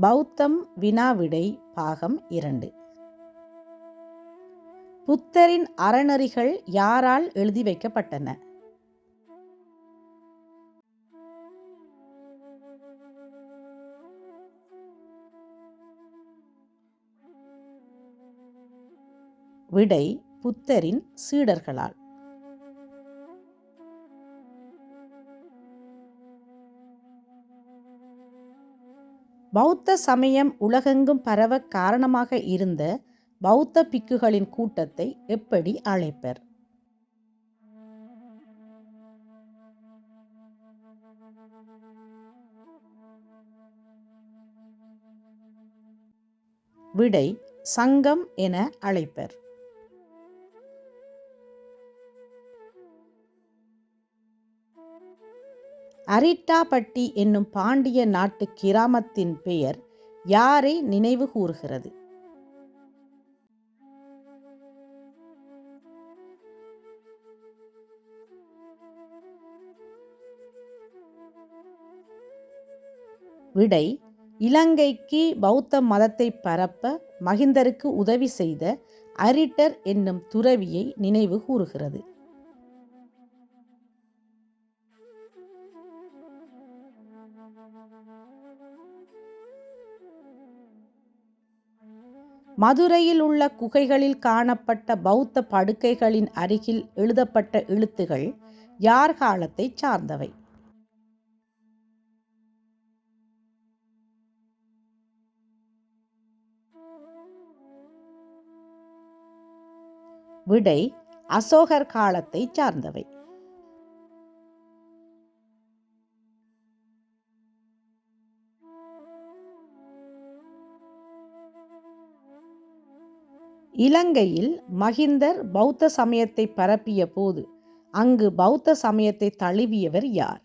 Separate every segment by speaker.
Speaker 1: பௌத்தம் வினாவிடை பாகம் இரண்டு. புத்தரின் அறநெறிகள் யாரால் எழுதி வைக்கப்பட்டன? விடை புத்தரின் சீடர்களால். பௌத்த சமயம் உலகெங்கும் பரவ காரணமாக இருந்த பௌத்த பிக்குகளின் கூட்டத்தை எப்படி அழைப்பர்? விடை சங்கம் என அழைப்பர். அரிட்டாபட்டி என்னும் பாண்டிய நாட்டு கிராமத்தின் பெயர் யாரை நினைவு கூறுகிறது? விடை இலங்கைக்கு பௌத்த மதத்தை பரப்ப மகிந்தருக்கு உதவி செய்த அரிட்டர் என்னும் துறவியை நினைவு கூறுகிறது. மதுரையில் உள்ள குகைகளில் காணப்பட்ட பௌத்த படுக்கைகளின் அருகில் எழுதப்பட்ட எழுத்துகள் யார் காலத்தை சார்ந்தவை? விடை அசோகர் காலத்தை சார்ந்தவை. இலங்கையில் மகிந்தர் பௌத்த சமயத்தை பரப்பிய போது அங்கு பௌத்த சமயத்தை தழுவியவர் யார்?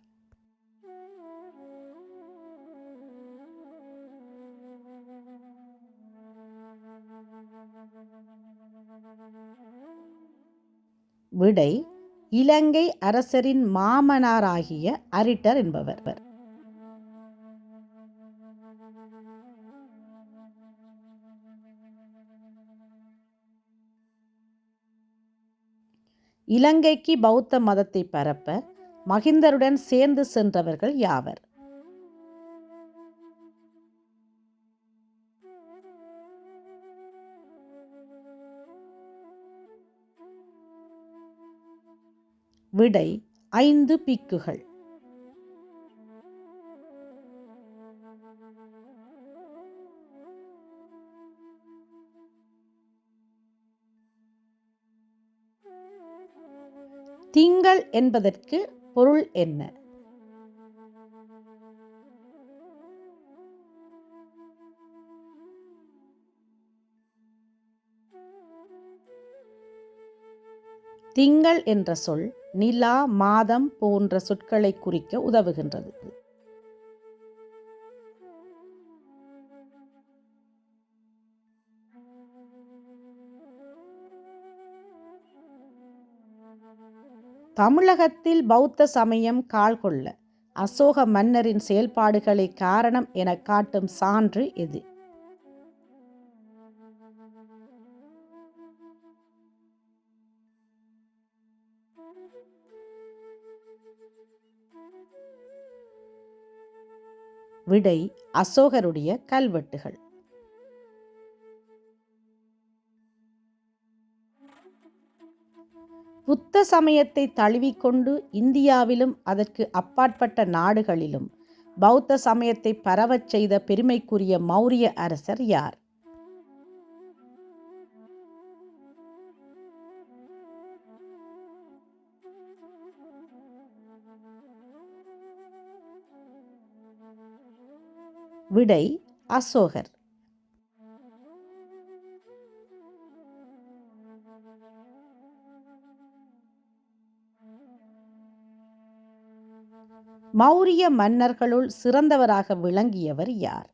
Speaker 1: விடை இலங்கை அரசரின் மாமனாராகிய அரிட்டர் என்பவர். இலங்கைக்கு பௌத்த மதத்தை பரப்ப மகிந்தருடன் சேர்ந்து சென்றவர்கள் யாவர்? விடை ஐந்து பிக்குகள். திங்கள் என்பதற்கு பொருள் என்ன? திங்கள் என்ற சொல் நிலா மாதம் போன்ற சொற்களை குறிக்க உதவுகின்றது. தமிழகத்தில் பௌத்த சமயம் கால் கொள்ள. அசோக மன்னரின் செயல்பாடுகளை காரணம் என காட்டும் சான்று எது விடை அசோகருடைய கல்வெட்டுகள். புத்த சமயத்தை தழுவிக்கொண்டு இந்தியாவிலும் அதற்கு அப்பாற்பட்ட நாடுகளிலும் பௌத்த சமயத்தை பரவச் செய்த பெருமைக்குரிய மௌரிய அரசர் யார்? விடை அசோகர். மௌரிய மன்னர்களுள் சிறந்தவராக விளங்கியவர் யார்?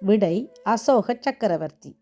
Speaker 1: விடை அசோக சக்கரவர்த்தி.